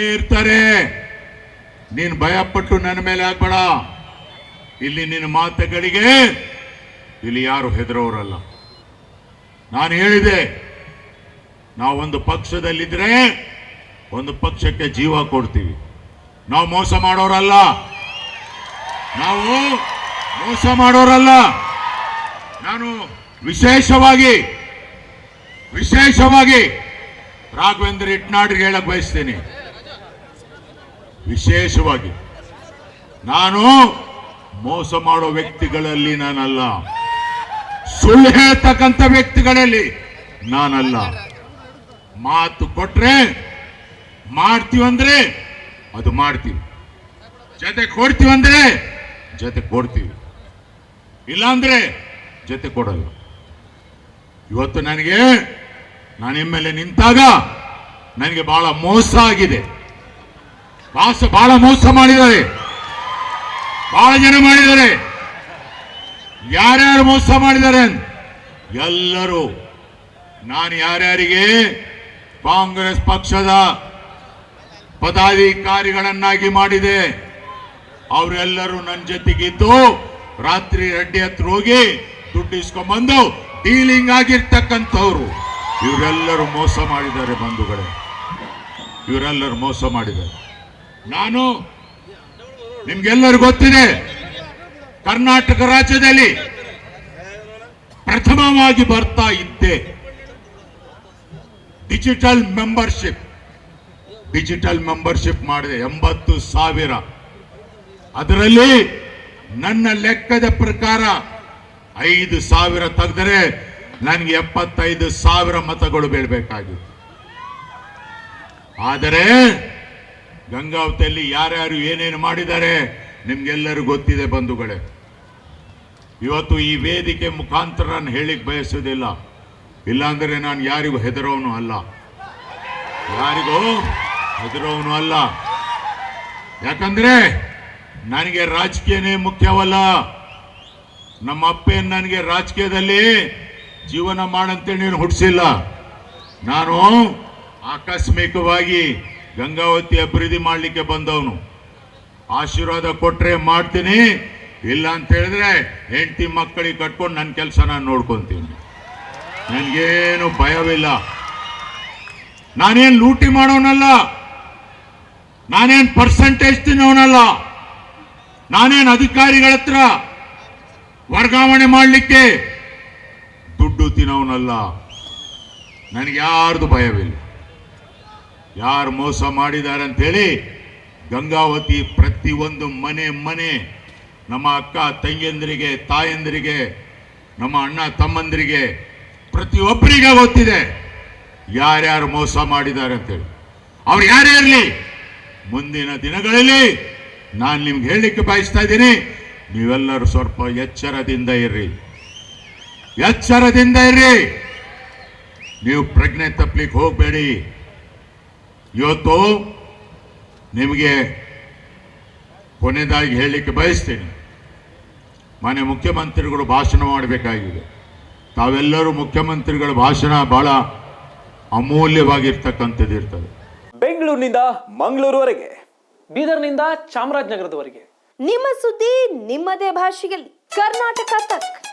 ಇರ್ತಾರೆ. ನೀನ್ ಭಯಪಟ್ಟು ನನ್ನ ಮೇಲೆ ಆಗ್ಬೇಡ. ಇಲ್ಲಿ ನಿನ್ನ ಮಾತುಗಳಿಗೆ ಇಲ್ಲಿ ಯಾರು ಹೆದರೋರಲ್ಲ. ನಾನು ಹೇಳಿದೆ ನಾವೊಂದು ಪಕ್ಷದಲ್ಲಿದ್ರೆ ಒಂದು ಪಕ್ಷಕ್ಕೆ ಜೀವ ಕೊಡ್ತೀವಿ. ನಾವು ಮೋಸ ಮಾಡೋರಲ್ಲ. ನಾವು ಮೋಸ ಮಾಡೋರಲ್ಲ. ನಾನು ವಿಶೇಷವಾಗಿ ವಿಶೇಷವಾಗಿ ರಾಘವೇಂದ್ರ ಇಟ್ನಾಡ್ರಿಗೆ ಹೇಳಕ್ ಬಯಸ್ತೀನಿ. ವಿಶೇಷವಾಗಿ ನಾನು ಮೋಸ ಮಾಡೋ ವ್ಯಕ್ತಿಗಳಲ್ಲಿ ನಾನಲ್ಲ. ಸುಳ್ಳು ಹೇಳ್ತಕ್ಕಂಥ ವ್ಯಕ್ತಿಗಳಲ್ಲಿ ನಾನಲ್ಲ. ಮಾತು ಕೊಟ್ರೆ ಮಾಡ್ತೀವಂದ್ರೆ ಅದು ಮಾಡ್ತೀವಿ. ಜೊತೆ ಕೊಡ್ತೀವಂದ್ರೆ ಜೊತೆ ಕೊಡ್ತೀವಿ. ಇಲ್ಲಾಂದ್ರೆ ಜೊತೆ ಕೊಡಲ್ಲ. ಇವತ್ತು ನನಗೆ ನಾನು ಎಂ ನಿಂತಾಗ ನನಗೆ ಬಹಳ ಮೋಸ ಆಗಿದೆ. ಬಾಸ ಬಹಳ ಮೋಸ ಮಾಡಿದ್ದಾರೆ. ಬಹಳ ಜನ ಮಾಡಿದ್ದಾರೆ. ಯಾರ್ಯಾರು ಮೋಸ ಮಾಡಿದ್ದಾರೆ ಎಲ್ಲರೂ. ನಾನು ಯಾರ್ಯಾರಿಗೆ? ಕಾಂಗ್ರೆಸ್ ಪಕ್ಷದ ಪದಾಧಿಕಾರಿಗಳನ್ನಾಗಿ ಮಾಡಿದೆ. ಅವರೆಲ್ಲರೂ ನನ್ನ ಜೊತೆಗಿದ್ದು ರಾತ್ರಿ ರೆಡ್ಡಿ ಹತ್ರ ಹೋಗಿ ದುಡ್ಡು ಇಸ್ಕೊಂಡ್ಬಂದು ಡೀಲಿಂಗ್ ಆಗಿರ್ತಕ್ಕಂಥವ್ರು. ಇವರೆಲ್ಲರೂ ಮೋಸ ಮಾಡಿದ್ದಾರೆ ಬಂಧುಗಳೇ. ಇವರೆಲ್ಲರೂ ಮೋಸ ಮಾಡಿದ್ದಾರೆ. ನಾನು ನಿಮ್ಗೆಲ್ಲರೂ ಗೊತ್ತಿದೆ, ಕರ್ನಾಟಕ ರಾಜ್ಯದಲ್ಲಿ ಪ್ರಥಮವಾಗಿ ಬರ್ತಾ ಇದ್ದೆ. ಡಿಜಿಟಲ್ ಮೆಂಬರ್ಶಿಪ್ ಡಿಜಿಟಲ್ ಮೆಂಬರ್ಶಿಪ್ ಮಾಡಿದೆ, ಎಂಬತ್ತು ಸಾವಿರ. ಅದರಲ್ಲಿ ನನ್ನ ಲೆಕ್ಕದ ಪ್ರಕಾರ ಐದು ಸಾವಿರ ತೆಗೆದರೆ ನನಗೆ ಎಪ್ಪತ್ತೈದು ಸಾವಿರ ಮತಗಳು ಬೀಳಬೇಕಾಗಿತ್ತು. ಆದರೆ ಗಂಗಾವತಿಯಲ್ಲಿ ಯಾರ್ಯಾರು ಏನೇನು ಮಾಡಿದ್ದಾರೆ, ನಿಮ್ಗೆಲ್ಲರೂ ಗೊತ್ತಿದೆ ಬಂಧುಗಳೇ. ಇವತ್ತು ಈ ವೇದಿಕೆ ಮುಖಾಂತರ ನಾನು ಹೇಳಿಕ್ ಬಯಸೋದಿಲ್ಲ ಇಲ್ಲಾಂದ್ರೆ ನಾನು ಯಾರಿಗೂ ಹೆದರೋನು ಅಲ್ಲ. ಯಾರಿಗೂ ಹೆದರೋನು ಅಲ್ಲ. ಯಾಕಂದ್ರೆ ನನಗೆ ರಾಜಕೀಯನೇ ಮುಖ್ಯವಲ್ಲ. ನಮ್ಮ ಅಪ್ಪೇನ್ ನನಗೆ ರಾಜಕೀಯದಲ್ಲಿ ಜೀವನ ಮಾಡಂತೇಳಿ ನೀನು ಹುಟ್ಟಿಸಿಲ್ಲ ನಾನು ಆಕಸ್ಮಿಕವಾಗಿ ಗಂಗಾವತಿ ಅಭಿವೃದ್ಧಿ ಮಾಡಲಿಕ್ಕೆ ಬಂದವನು. ಆಶೀರ್ವಾದ ಕೊಟ್ಟರೆ ಮಾಡ್ತೀನಿ, ಇಲ್ಲ ಅಂತ ಹೇಳಿದ್ರೆ ಹೆಂಡತಿ ಮಕ್ಕಳಿಗೆ ಕಟ್ಕೊಂಡು ನನ್ನ ಕೆಲಸ ನಾನು ನೋಡ್ಕೊಂತೀನಿ. ನನಗೇನು ಭಯವಿಲ್ಲ. ನಾನೇನು ಲೂಟಿ ಮಾಡೋನಲ್ಲ. ನಾನೇನು ಪರ್ಸೆಂಟೇಜ್ ತಿನ್ನೋನಲ್ಲ. ನಾನೇನು ಅಧಿಕಾರಿಗಳ ಹತ್ರ ವರ್ಗಾವಣೆ ಮಾಡಲಿಕ್ಕೆ ದುಡ್ಡು ತಿನ್ನೋನಲ್ಲ. ನನಗೆ ಯಾರ್ದು ಭಯವಿಲ್ಲ. ಯಾರು ಮೋಸ ಮಾಡಿದ್ದಾರೆ ಅಂತ ಹೇಳಿ ಗಂಗಾವತಿ ಪ್ರತಿಯೊಂದು ಮನೆ ಮನೆ ನಮ್ಮ ಅಕ್ಕ ತಂಗಿಯಂದಿರಿಗೆ, ತಾಯಂದಿರಿಗೆ, ನಮ್ಮ ಅಣ್ಣ ತಮ್ಮಂದಿರಿಗೆ ಪ್ರತಿಯೊಬ್ಬರಿಗೆ ಗೊತ್ತಿದೆ ಯಾರ್ಯಾರು ಮೋಸ ಮಾಡಿದ್ದಾರೆ ಅಂತೇಳಿ ಅವ್ರು ಯಾರೇ ಇರಲಿ, ಮುಂದಿನ ದಿನಗಳಲ್ಲಿ ನಾನು ನಿಮ್ಗೆ ಹೇಳಲಿಕ್ಕೆ ಬಯಸ್ತಾ ಇದ್ದೀನಿ, ನೀವೆಲ್ಲರೂ ಸ್ವಲ್ಪ ಎಚ್ಚರದಿಂದ ಇರ್ರಿ. ಎಚ್ಚರದಿಂದ ಇರ್ರಿ. ನೀವು ಪ್ರಜ್ಞೆ ತಪ್ಪಲಿಕ್ಕೆ ಹೋಗಬೇಡಿ. ಇವತ್ತು ನಿಮಗೆ ಕೊನೆಯದಾಗಿ ಹೇಳಲಿಕ್ಕೆ ಬಯಸ್ತೇನೆ. ಮಾನ್ಯ ಮುಖ್ಯಮಂತ್ರಿಗಳು ಭಾಷಣ ಮಾಡಬೇಕಾಗಿದೆ. ತಾವೆಲ್ಲರೂ ಮುಖ್ಯಮಂತ್ರಿಗಳ ಭಾಷಣ ಬಹಳ ಅಮೂಲ್ಯವಾಗಿರ್ತಕ್ಕಂಥದ್ದು ಇರ್ತದೆ. ಬೆಂಗಳೂರಿನಿಂದ ಮಂಗಳೂರುವರೆಗೆ ಬೀದರ್ನಿಂದ ಚಾಮರಾಜನಗರದವರೆಗೆ. ನಿಮ್ಮ ಸುದ್ದಿ ನಿಮ್ಮದೇ ಭಾಷೆಯಲ್ಲಿ. ಕರ್ನಾಟಕ ತಕ್.